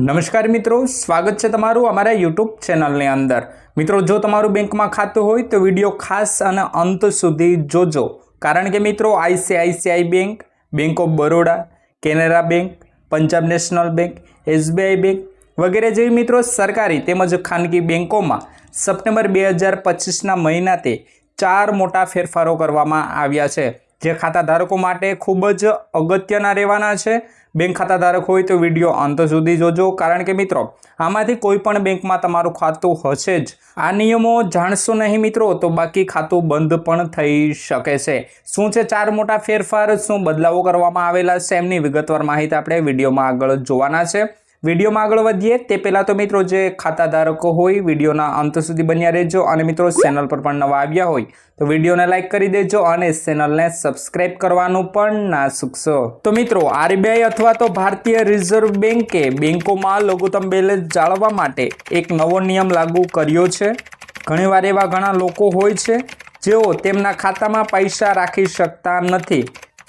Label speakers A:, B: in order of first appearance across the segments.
A: નમસ્કાર મિત્રો, સ્વાગત છે તમારું અમારા યુટ્યુબ ચેનલની અંદર. મિત્રો, જો તમારું બેંકમાં ખાતું હોય તો વીડિયો ખાસ અને અંત સુધી જોજો. કારણ કે મિત્રો, ICICI bank bank of Baroda Canara bank, Punjab national bank, SBI bank વગેરે જેવી મિત્રો સરકારી તેમજ ખાનગી બેંકોમાં સપ્ટેમ્બર બે હજાર પચીસના મહિનાથી ચાર મોટા ફેરફારો કરવામાં આવ્યા છે. જે ખાતા ધારકો માટે ખૂબ જ અગત્યના રહેવાના છે. બેંક ખાતા ધારક હોય તો વીડિયો અંત સુધી જોજો. કારણ કે મિત્રો, આમાંથી કોઈ પણ બેંકમાં તમારું ખાતું હશે જ. આ નિયમો જાણશો નહીં મિત્રો, તો બાકી ખાતું બંધ પણ થઈ શકે છે. શું છે ચાર મોટા ફેરફાર? શું બદલાવો કરવામાં આવેલા છે? એમની વિગતવાર માહિતી આપણે વિડીયોમાં આગળ જોવાના છે. વિડીયોમાં આગળ વધીએ. તે પહેલાં તો મિત્રો જે ખાતા ધારકો હોય, વિડીયોના અંત સુધી બન્યા રહેજો અને મિત્રો ચેનલ પર પણ નવા આવ્યા હોય, તો વિડીયોને લાઇક કરી દેજો અને ચેનલને સબસ્ક્રાઇબ કરવાનું પણ ના ચૂકશો તો મિત્રો, આરબીઆઈ અથવા તો ભારતીય રિઝર્વ બેન્કે બેન્કોમાં લઘુત્તમ બેલેન્સ જાળવવા માટે એક નવો નિયમ લાગુ કર્યો છે. ઘણીવાર એવા ઘણા લોકો હોય છે, જેઓ તેમના ખાતામાં પૈસા રાખી શકતા નથી.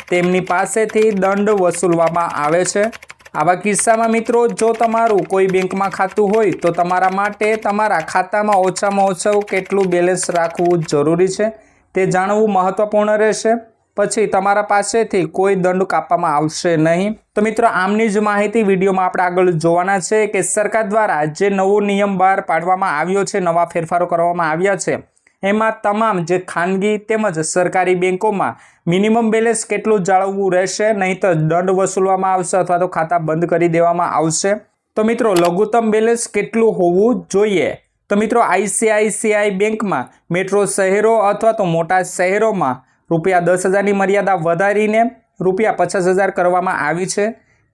A: તેમની પાસેથી દંડ વસૂલવામાં આવે છે. આવા કિસ્સામાં મિત્રો, જો તમારું કોઈ બેંકમાં ખાતું હોય, તો તમારા માટે તમારા ખાતામાં ઓછામાં ઓછું કેટલું બેલેન્સ રાખવું જરૂરી છે તે જાણવું મહત્વપૂર્ણ રહેશે. પછી તમારા પાસેથી કોઈ દંડ કાપવામાં આવશે નહીં. તો મિત્રો, આમની જ માહિતી વિડીયોમાં આપણે આગળ જોવાના છે કે સરકાર દ્વારા જે નવો નિયમ બહાર પાડવામાં આવ્યો છે, નવા ફેરફારો કરવામાં આવ્યા છે એમાં તમામ જે ખાનગી તેમજ સરકારી બેંકોમાં મિનિમમ બેલેન્સ કેટલું જાળવવું રહેશે? નહીં તો દંડ વસૂલવામાં આવશે અથવા તો ખાતા બંધ કરી દેવામાં આવશે? તો મિત્રો, લઘુત્તમ બેલેન્સ કેટલું હોવું જોઈએ? તો મિત્રો, આઈસીઆઈસીઆઈ બેંકમાં મેટ્રો શહેરો અથવા તો મોટા શહેરોમાં રૂપિયા દસ હજારની મર્યાદા વધારીને રૂપિયા પચાસ હજાર કરવામાં આવી છે.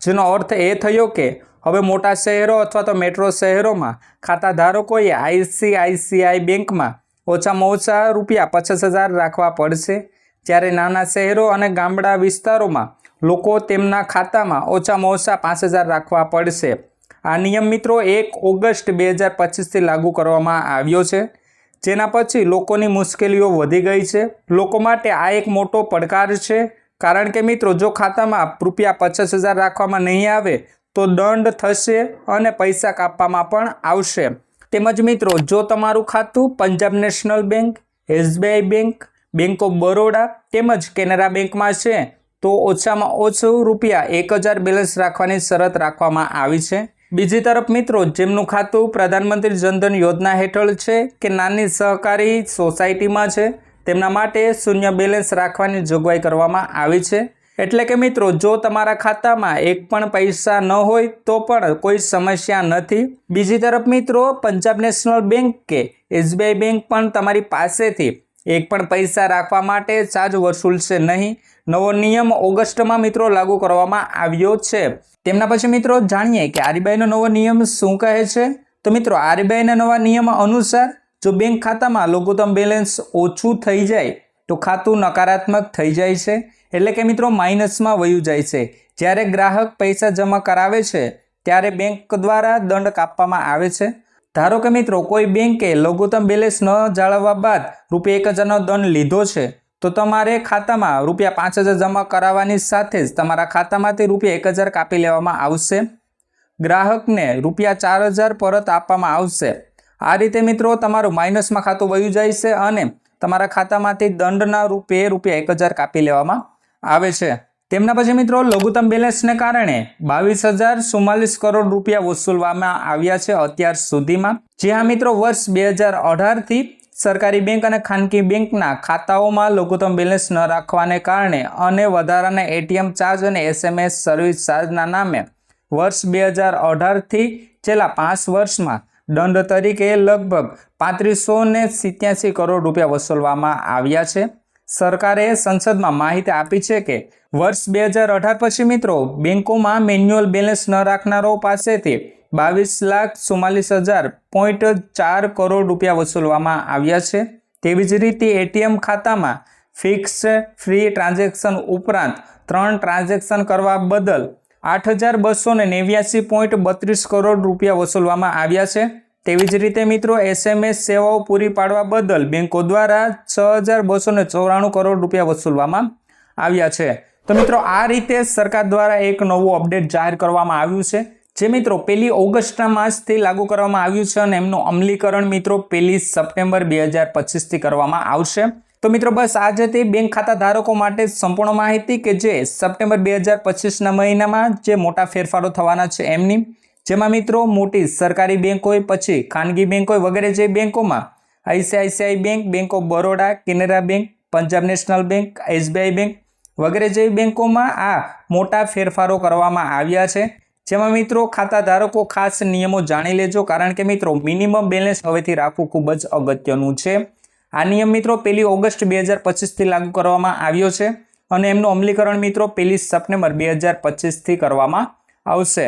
A: જેનો અર્થ એ થયો કે હવે મોટા શહેરો અથવા તો મેટ્રો શહેરોમાં ખાતાધારકોએ આઈસીઆઈસીઆઈ બેંકમાં ઓછામાં ઓછા રૂપિયા પચાસ હજાર રાખવા પડશે. જ્યારે નાના શહેરો અને ગામડા વિસ્તારોમાં લોકો તેમના ખાતામાં ઓછામાં ઓછા પાંચ હજાર રાખવા પડશે. આ નિયમ મિત્રો એક ઓગસ્ટ બે હજાર પચીસથી લાગુ કરવામાં આવ્યો છે. જેના પછી લોકોની મુશ્કેલીઓ વધી ગઈ છે. લોકો માટે આ એક મોટો પડકાર છે. કારણ કે મિત્રો, જો ખાતામાં રૂપિયા પચાસ હજાર રાખવામાં નહીં આવે, તો દંડ થશે અને પૈસા કાપવામાં પણ આવશે. તેમજ મિત્રો, જો તમારું ખાતું Punjab national bank, SBI bank bank of Baroda તેમજ કેનેરા બેંકમાં છે, તો ઓછામાં ઓછું રૂપિયા એક હજાર બેલેન્સ રાખવાની શરત રાખવામાં આવી છે. બીજી તરફ મિત્રો, જેમનું ખાતું પ્રધાનમંત્રી જનધન યોજના હેઠળ છે કે નાની સહકારી સોસાયટીમાં છે, તેમના માટે શૂન્ય બેલેન્સ રાખવાની જોગવાઈ કરવામાં આવી છે. એટલે કે મિત્રો, જો તમારા ખાતામાં એક પણ પૈસા ન હોય, તો પણ કોઈ સમસ્યા નથી. બીજી તરફ મિત્રો, પંજાબ નેશનલ બેંક કે એસબીઆઈ બેંક પણ તમારી પાસેથી એક પણ પૈસા રાખવા માટે ચાર્જ વસૂલશે નહીં. નવો નિયમ ઓગસ્ટમાં મિત્રો લાગુ કરવામાં આવ્યો છે. તેમના પછી મિત્રો જાણીએ કે આરબીઆઈનો નવો નિયમ શું કહે છે? તો મિત્રો આરબીઆઈના નવા નિયમ અનુસાર જો બેંક ખાતામાં લઘુત્તમ બેલેન્સ ઓછું થઈ જાય, તો ખાતું નકારાત્મક થઈ જાય છે. એટલે કે મિત્રો માઇનસમાં વયું જાય છે. જ્યારે ગ્રાહક પૈસા જમા કરાવે છે, ત્યારે બેંક દ્વારા દંડ કાપવામાં આવે છે. ધારો કે મિત્રો કોઈ બેંકે લઘુત્તમ બેલેન્સ ન જાળવવા બાદ રૂપિયા એક હજારનો દંડ લીધો છે, તો તમારે ખાતામાં રૂપિયા પાંચ હજાર જમા કરાવવાની સાથે જ તમારા ખાતામાંથી રૂપિયા એક હજાર કાપી લેવામાં આવશે. ગ્રાહકને રૂપિયા ચાર હજાર પરત આપવામાં આવશે. આ રીતે મિત્રો તમારું માઇનસમાં ખાતું વયું જાય છે અને તમારા ખાતામાંથી દંડના રૂપે રૂપિયા એક હજાર કાપી લેવામાં આવે છે. તેમના પછી મિત્રો લઘુત્તમ બેલેન્સને કારણે બાવીસ હજાર ચુમ્માલીસ કરોડ રૂપિયા વસૂલવામાં આવ્યા છે અત્યાર સુધીમાં. જે આ મિત્રો, વર્ષ બે હજાર અઢારથી સરકારી બેંક અને ખાનગી બેંકના ખાતાઓમાં લઘુત્તમ બેલેન્સ ન રાખવાને કારણે અને વધારાના એટીએમ ચાર્જ અને એસએમએસ સર્વિસ ચાર્જના નામે વર્ષ બે હજાર અઢારથી છેલ્લા પાંચ વર્ષમાં દંડ તરીકે લગભગ પાંત્રીસો ને કરોડ રૂપિયા વસૂલવામાં આવ્યા છે. સરકારે સંસદમાં માહિતી આપી છે કે વર્ષ બે હજાર અઢાર પછી મિત્રો બેંકોમાં મેન્યુઅલ બેલેન્સ ન રાખનારો પાસેથી બાવીસ લાખ ચુમ્માલીસ હજાર પોઈન્ટ ચાર કરોડ રૂપિયા વસૂલવામાં આવ્યા છે. તેવી જ રીતે એટીએમ ખાતામાં ફિક્સ ફ્રી ટ્રાન્ઝેક્શન ઉપરાંત ત્રણ ટ્રાન્ઝેક્શન કરવા બદલ આઠ હજાર બસો નેવ્યાસી પોઈન્ટ બત્રીસ કરોડ રૂપિયા વસૂલવામાં આવ્યા છે. તેવી જ રીતે મિત્રો એસએમએસ સેવાઓ પૂરી પાડવા બદલ બેંકો દ્વારા છ હજાર બસોને ચોરાણું કરોડ રૂપિયા વસૂલવામાં આવ્યા છે. તો મિત્રો આ રીતે સરકાર દ્વારા એક નવું અપડેટ જાહેર કરવામાં આવ્યું છે. જે મિત્રો પહેલી ઓગસ્ટના માસથી લાગુ કરવામાં આવ્યું છે અને એમનું અમલીકરણ મિત્રો પહેલી સપ્ટેમ્બર બે હજાર પચીસથી કરવામાં આવશે. તો મિત્રો બસ આજે તે બેંક ખાતા ધારકો માટે સંપૂર્ણ માહિતી કે જે સપ્ટેમ્બર બે હજાર પચીસના મહિનામાં જે મોટા ફેરફારો થવાના છે એમની જેમાં મિત્રો મોટી સરકારી બેંક હોય પછી ખાનગી બેંક હોય વગેરે જે બેંકોમાં ICICI bank bank of Baroda Canara bank, Punjab national bank, SBI bank વગેરે જેવી બેંકોમાં આ મોટા ફેરફારો કરવામાં આવ્યા છે. જેમાં મિત્રો ખાતા ધારકો ખાસ નિયમો જાણી લેજો, કારણ કે મિત્રો મિનિમમ બેલેન્સ હવેથી રાખવું ખૂબ જ અગત્યનું છે. આ નિયમ મિત્રો પહેલી ઓગસ્ટ બે હજાર પચીસથી લાગુ કરવામાં આવ્યો છે અને એમનું અમલીકરણ મિત્રો પહેલી સપ્ટેમ્બર બે હજાર પચીસથી કરવામાં આવશે.